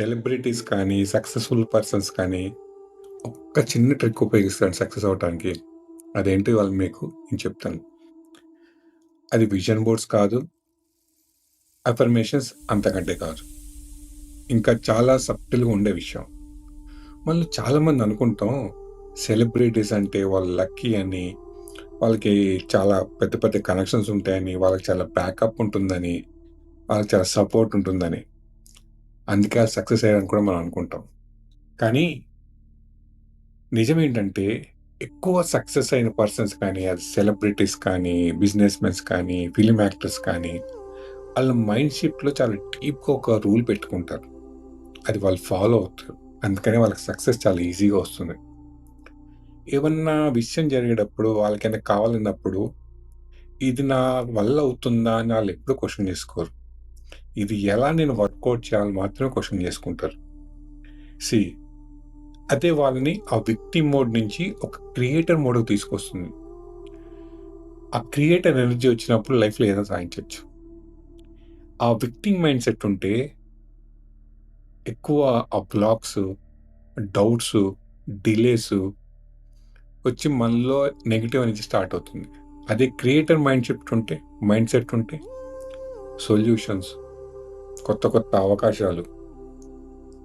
Celebrities కానీ, successful persons కానీ, ఒక్క చిన్న ట్రిక్ ఉపయోగిస్తాను సక్సెస్ అవ్వటానికి. అదేంటి వాళ్ళు మీకు నేను చెప్తాను. అది విజన్ బోర్డ్స్ కాదు. అఫర్మేషన్స్ అంతకంటే కాదు. ఇంకా చాలా సబ్టిల్‌గా ఉండే విషయం. మళ్ళీ చాలామంది అనుకుంటాం సెలబ్రిటీస్ అంటే వాళ్ళు లక్కీ అని, వాళ్ళకి చాలా పెద్ద పెద్ద కనెక్షన్స్ ఉంటాయని, వాళ్ళకి చాలా బ్యాకప్ ఉంటుందని, వాళ్ళకి చాలా సపోర్ట్ ఉంటుందని. అందుకే సక్సెస్ అయ్యారని కూడా మనం అనుకుంటాం. కానీ నిజమేంటంటే ఎక్కువ సక్సెస్ అయిన పర్సన్స్ కానీ, అది సెలబ్రిటీస్ కానీ, బిజినెస్ మెన్స్ కానీ, ఫిలిం యాక్టర్స్ కానీ, వాళ్ళ మైండ్ షిఫ్ట్‌లో చాలా డీప్‌గా ఒక రూల్ పెట్టుకుంటారు. అది వాళ్ళు ఫాలో అవుతారు. అందుకనే వాళ్ళకి సక్సెస్ చాలా ఈజీగా వస్తుంది. ఏమన్నా విషయం జరిగేటప్పుడు వాళ్ళకైనా కావాలన్నప్పుడు, ఇది నా వల్ల అవుతుందా అని ఎప్పుడు క్వశ్చన్ చేసుకోరు. ఇది ఎలా నేను కోట్ చేయాలని మాత్రమే క్వశ్చన్ చేసుకుంటారు. సి అదే వాళ్ళని ఆ విక్టిమ్ మోడ్ నుంచి ఒక క్రియేటర్ మోడ్‌కి తీసుకొస్తుంది. ఆ క్రియేటర్ ఎనర్జీ వచ్చినప్పుడు లైఫ్‌లో ఏదైనా సాధించవచ్చు ఆ విక్టిమ్ మైండ్ సెట్ ఉంటే ఎక్కువ ఆ బ్లాక్స్, డౌట్స్, డిలేస్ వచ్చి మనలో నెగిటివ్ అనేది స్టార్ట్ అవుతుంది. అదే క్రియేటర్ మైండ్ సెట్ ఉంటే మైండ్ సెట్ ఉంటే సొల్యూషన్స్, కొత్త కొత్త అవకాశాలు,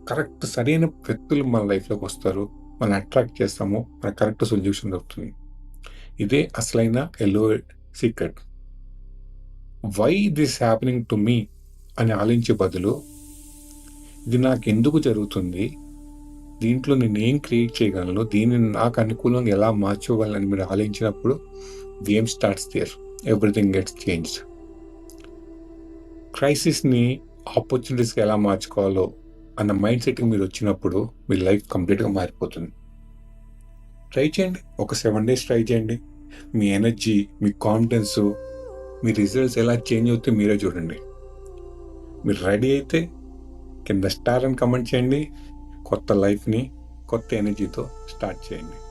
కరెక్ట్ సరైన వ్యక్తులు మన లైఫ్‌లోకి వస్తారు. మనం అట్రాక్ట్ చేస్తాము. మనకు కరెక్ట్ సొల్యూషన్ దొరుకుతుంది. ఇదే అసలైన yellow secret. Why this happening to me అని ఆలోచించే బదులు, ఇది నాకు ఎందుకు జరుగుతుంది? దీంట్లో నేను ఏం క్రియేట్ చేయగలను? దీనిని నాకు అనుకూలంగా ఎలా మార్చుకోగలను మీరు ఆలోచించినప్పుడు game starts there. Everything gets changed. క్రైసిస్‌ని ఆపర్చునిటీస్కి ఎలా మార్చుకోవాలో అన్న మైండ్ సెట్‌కి మీరు వచ్చినప్పుడు మీ లైఫ్ కంప్లీట్‌గా మారిపోతుంది. ట్రై చేయండి. ఒక సెవెన్ డేస్ ట్రై చేయండి. మీ ఎనర్జీ, మీ కాన్ఫిడెన్స్ మీ రిజల్ట్స్ ఎలా చేంజ్ అవుతాయి మీరే చూడండి. మీరు రెడీ అయితే కింద స్టార్ అని కమెంట్ చేయండి. కొత్త లైఫ్‌ని కొత్త ఎనర్జీతో స్టార్ట్ చేయండి.